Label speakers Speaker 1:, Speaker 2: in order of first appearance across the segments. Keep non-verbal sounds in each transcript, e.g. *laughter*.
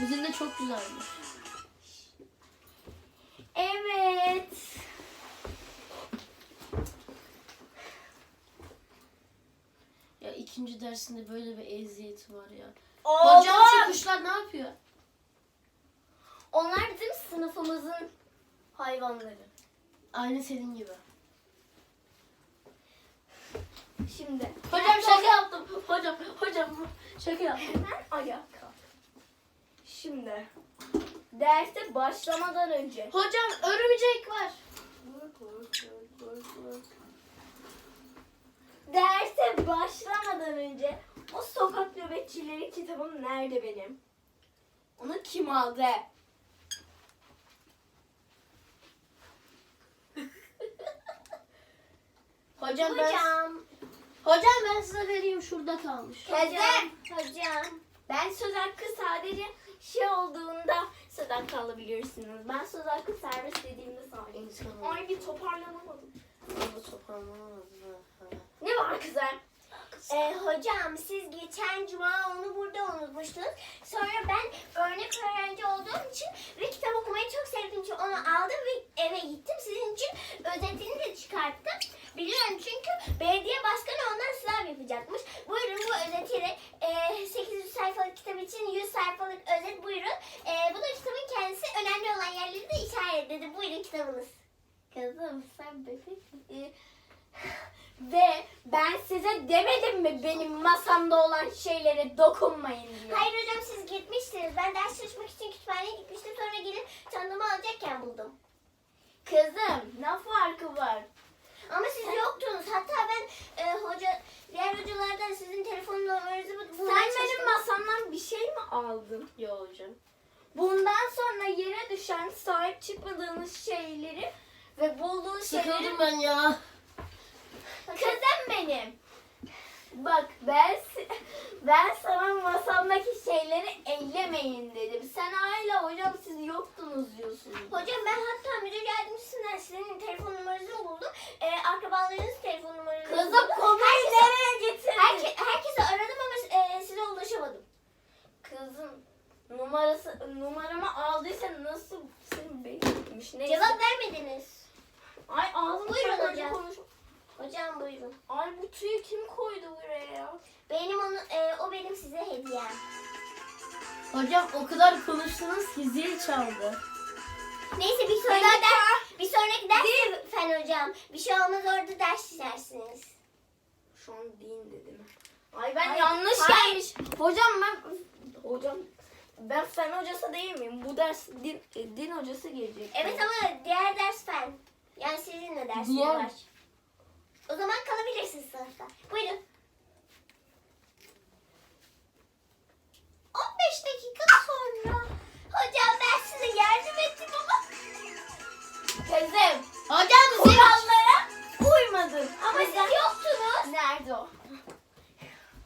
Speaker 1: Bu zilde çok güzelmiş.
Speaker 2: Evet.
Speaker 1: Ya ikinci dersinde böyle bir eziyeti var ya.
Speaker 2: Oğlum.
Speaker 1: Hocam şu kuşlar ne yapıyor?
Speaker 2: Onlar bizim sınıfımızın hayvanları.
Speaker 1: Aynı senin gibi.
Speaker 2: Şimdi.
Speaker 1: Hocam şaka yaptım. Hocam, hocam şaka yaptım.
Speaker 2: Kalk. Şimdi. Derse başlamadan önce.
Speaker 1: Hocam örümcek var.
Speaker 2: Derse başlamadan önce o sokak nöbetçileri kitabım nerede benim? Onu kim aldı?
Speaker 1: Hocam ben
Speaker 2: Hocam.
Speaker 1: Hocam ben size vereyim şurada kalmış.
Speaker 2: Hocam. Hocam. Ben söz hakkı sadece şey olduğunda hakkı alabilirsiniz. Ben söz hakkı servis dediğimde.
Speaker 1: İnsanım.
Speaker 2: Ay bir toparlanamadım.
Speaker 1: Bunu toparlanamadım.
Speaker 2: Ne var kızım? Ee, hocam siz geçen cuma onu burada unutmuştunuz. Sonra ben örnek öğrenci olduğum için ve kitap okumayı çok sevdiğim için onu aldım ve eve gittim. Sizin için özetini de çıkarttım. Biliyorum çünkü belediye başkanı ondan sınav yapacakmış. Buyurun bu özetiyle e, 800 sayfalık kitap için 100 sayfalık özet buyurun. E, bu da kitabın kendisi önemli olan yerleri de işaretledi. Buyurun kitabınız. Kızım sen bebek e, ve ben size demedim mi benim masamda olan şeylere dokunmayın diye. Hayır hocam siz gitmiştiniz. Ben ders çalışmak için kütüphaneye gitmiştim. Sonra gelip çantamı alacakken buldum. Kızım ne farkı var? Ama siz yoktunuz. Hatta ben e, hoca diğer hocalardan sizin telefon numaranızı bulmaya Sen benim masamdan bir şey mi aldın?
Speaker 1: Yo hocam.
Speaker 2: Bundan sonra yere düşen sahip çıkmadığınız şeyleri ve bulduğunuz şeyleri
Speaker 1: Sıkıldım ben ya.
Speaker 2: Kızım benim. Bak ben ben sana masamdaki şeyleri ellemeyin dedim. Sen hala hocam siz yoktunuz diyorsun. Hocam ben hatta müdür yardımcısından sizin telefon numaranızı buldum. Ee, akrabalarınız telefon numaranızı
Speaker 1: Kızım, konuyu nereye getirdin?
Speaker 2: Herke, herkese aradım ama e, size ulaşamadım. Kızım numarası numaramı aldıysa nasıl senin beklemiş neyse.
Speaker 3: Cevap vermediniz.
Speaker 2: Ay ağzını
Speaker 3: Buyurun hocam.
Speaker 2: konuş.
Speaker 3: Buyurun.
Speaker 2: Ay bu tüyü kim koydu buraya ya?
Speaker 3: Benim onu e, o benim size hediyem.
Speaker 1: Hocam o kadar konuştunuz ki zil çaldı.
Speaker 3: Neyse bir sonraki ders, bir sonraki ders fen hocam. Bir şey olmaz orada ders işlersiniz.
Speaker 2: Şu an din dedim. Ay ben
Speaker 3: Ay,
Speaker 2: yanlış
Speaker 3: hayır.
Speaker 2: gelmiş. Hocam ben hocam ben fen hocası değil miyim? Bu ders din, e, din hocası gelecek.
Speaker 3: Evet ama diğer ders fen. Yani sizinle dersiniz
Speaker 1: Diğer-
Speaker 3: var. O zaman kalabilirsiniz sınıfta. Buyurun. 15 dakika sonra. Hocam ben size yardım ettim ama
Speaker 2: Kızım
Speaker 1: Hocam zil
Speaker 2: kurallara uymadın.
Speaker 3: ama siz yoktunuz.
Speaker 2: Nerede o?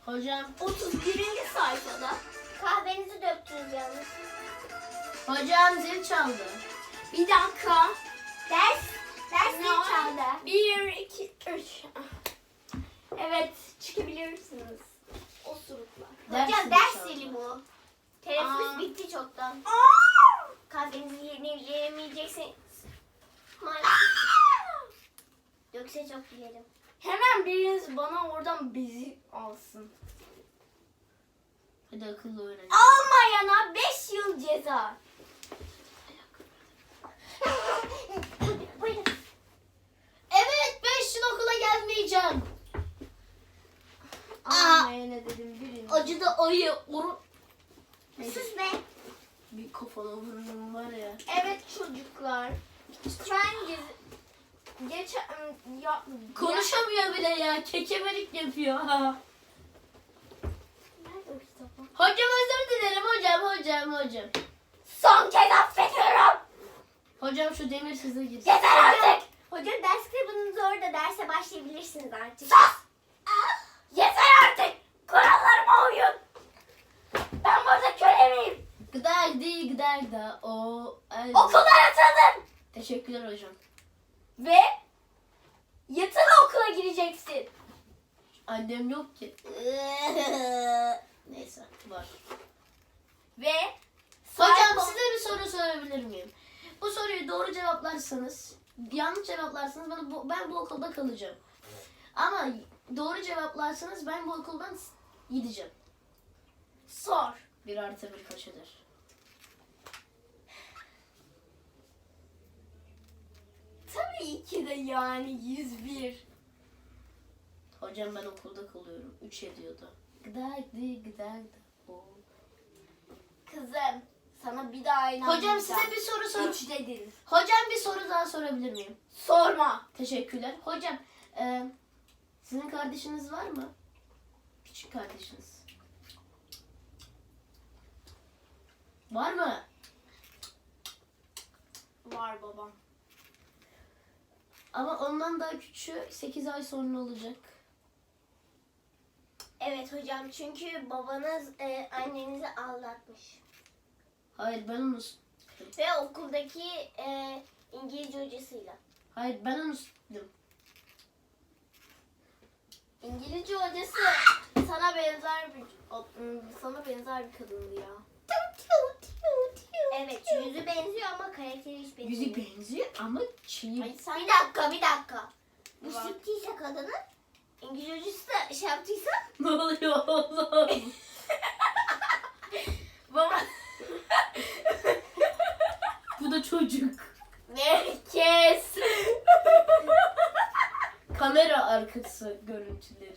Speaker 1: Hocam,
Speaker 2: 31. sayfada.
Speaker 3: Kahvenizi döktünüz yalnız.
Speaker 1: hocam zil çaldı.
Speaker 2: Bir dakika.
Speaker 3: Ders, zil çaldı.
Speaker 2: 1, 2, 3. Evet çıkabilirsiniz. Osuruklar.
Speaker 1: Ders
Speaker 3: Hocam ders zili bu. Teneffüs bitti çoktan. Kahvenizi yenileyemeyeceksiniz. Maalesef. Yoksa çok dilerim.
Speaker 2: Hemen biriniz bana oradan bezi alsın.
Speaker 1: Hadi akıllı öğren.
Speaker 2: Almayana 5 yıl ceza.
Speaker 3: Buyurun.
Speaker 1: Evet 5 yıl okula gelmeyeceğim.
Speaker 2: Almayana dedim birini.
Speaker 1: Acıda ayı oru...
Speaker 3: Sus be.
Speaker 1: Bir kafana vururum var ya.
Speaker 2: Evet çocuklar. Ben gez... Geçen... Ya,
Speaker 1: Konuşamıyor bile ya. Kekemelik yapıyor. Ha.
Speaker 2: Nerede o kitap?
Speaker 1: Hocam özür dilerim hocam hocam hocam.
Speaker 2: Son kez affediyorum.
Speaker 1: Hocam şu demir size girsin.
Speaker 2: Yeter artık.
Speaker 3: Hocam ders kitabınız orada. Derse başlayabilirsiniz artık.
Speaker 2: Sus. Yeter artık. Kurallarıma uyun. Ben burada köle miyim?
Speaker 1: Gıda değil gıda gıda. O. ay-
Speaker 2: Okuldan atıldın.
Speaker 1: Teşekkürler hocam.
Speaker 2: Ve yatılı okula gireceksin.
Speaker 1: Annem yok ki. *laughs* Neyse var.
Speaker 2: Ve
Speaker 1: Hocam size bir soru sorabilir miyim? Bu soruyu doğru cevaplarsanız, yanlış cevaplarsanız bana bu, ben bu okulda kalacağım. Ama doğru cevaplarsanız ben bu okuldan gideceğim.
Speaker 2: Sor.
Speaker 1: Bir artı bir kaç eder?
Speaker 2: Tabii ki de yani 101.
Speaker 1: Hocam ben okulda kalıyorum. 3 ediyordu. Gıdaydı gıdaydı. Oo.
Speaker 2: Kızım sana bir daha
Speaker 1: Hocam
Speaker 2: inanmayacağım.
Speaker 1: size bir soru sor.
Speaker 2: Üç dedin.
Speaker 1: Hocam bir soru daha sorabilir miyim?
Speaker 2: Sorma.
Speaker 1: Teşekkürler. Hocam e, sizin kardeşiniz var mı? Küçük kardeşiniz. Var mı?
Speaker 2: Var babam.
Speaker 1: Ama ondan daha küçüğü 8 ay sonra olacak.
Speaker 2: Evet hocam çünkü babanız e, annenizi aldatmış.
Speaker 1: Hayır ben onu
Speaker 2: Ve okuldaki e, İngilizce hocasıyla.
Speaker 1: Hayır ben onu s**tim.
Speaker 2: İngilizce hocası sana benzer bir ım, sana benzer bir kadındı ya. Evet yüzü benziyor ama karakteri hiç benziyor.
Speaker 1: Yüzü benziyor ama çiğ.
Speaker 2: Ay, sen bir dakika bir dakika. Bu
Speaker 3: Var.
Speaker 2: siktiyse kadının İngilizce hocası da şey yaptıysa
Speaker 1: ne oluyor oğlum? *laughs*
Speaker 2: baba *laughs*
Speaker 1: Bu da çocuk.
Speaker 2: ne kes.
Speaker 1: Kamera arkası görüntüleri.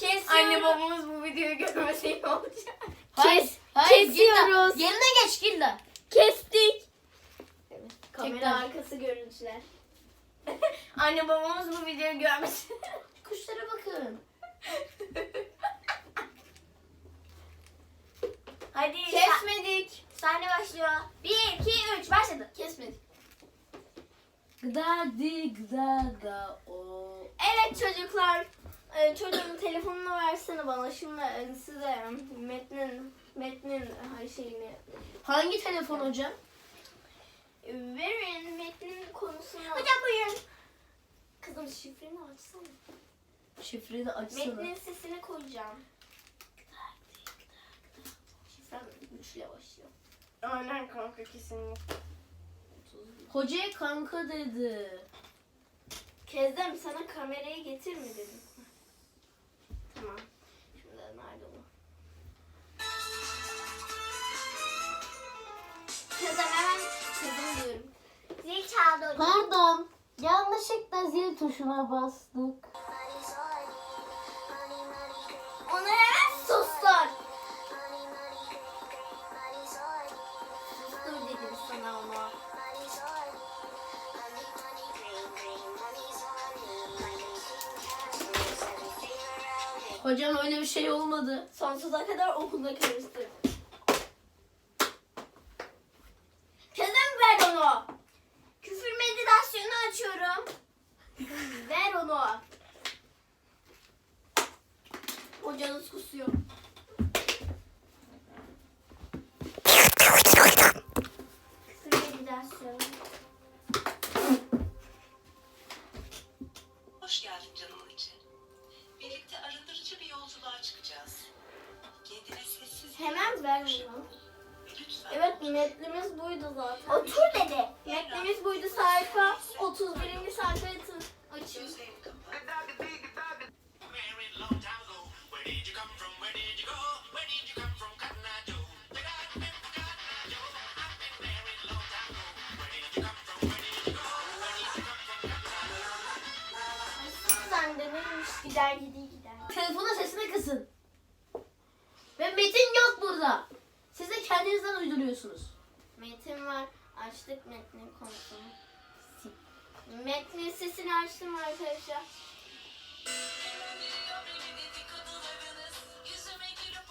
Speaker 2: kes Anne babamız bu videoyu görmese iyi olacak.
Speaker 1: Hayır, hayır,
Speaker 2: kesiyoruz.
Speaker 1: Gilda. Yerine geç Gilda.
Speaker 2: Kestik. Kamera
Speaker 1: Tekrar.
Speaker 2: arkası görüntüler. *laughs* Anne babamız bu videoyu görmesin.
Speaker 1: Kuşlara bakın. *laughs*
Speaker 2: Hadi. Kesmedik. Sahne başlıyor. 1, 2, 3 başladı. Kesmedik.
Speaker 1: Gıda di gıda da o.
Speaker 2: Evet çocuklar. Ee, çocuğun telefonunu versene bana. Şimdi e, size metnin metnin her şeyini
Speaker 1: Hangi telefon hocam?
Speaker 2: e, verin. Metnin konusunu. Hocam buyurun. Kızım şifreni açsana.
Speaker 1: Şifreni açsana.
Speaker 2: Metnin sesini koyacağım. 3 ile başlıyor. Aynen kanka kesinlikle.
Speaker 1: Hocaya kanka dedi.
Speaker 2: Kezdem sana kamerayı getir mi dedim. Tamam. Şimdi nerede bu? Kızım hemen kızım diyorum.
Speaker 3: Zil çaldı hocam.
Speaker 1: Pardon. Yanlışlıkla zil tuşuna bastık. Hocam öyle bir şey olmadı.
Speaker 2: Sonsuza kadar okulda karıştır. Kızım ver onu. Küfür meditasyonu açıyorum. ver onu. Hocanız kusuyor.
Speaker 4: Come from? Where did you go? Where did you come from, Cotton Eye Joe?
Speaker 2: Sen de neymiş gider gidiyor gider.
Speaker 1: Telefonun sesini kısın. Ve metin yok burada. Siz de kendinizden uyduruyorsunuz.
Speaker 2: Metin var. Açtık metnin konusunu. Metnin sesini açtım arkadaşlar.
Speaker 5: Yüzüme gülüp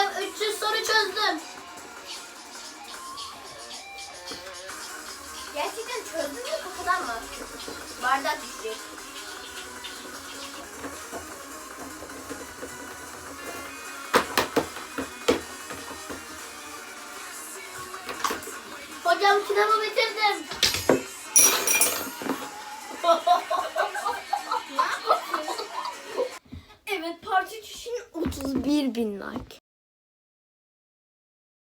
Speaker 1: Hocam 300 soru çözdüm.
Speaker 2: Gerçekten çözdün mü kafadan mı? Bardak düşecek.
Speaker 1: Hocam kitabı bitirdim. *laughs*
Speaker 2: Evet part 3 için 31 bin like.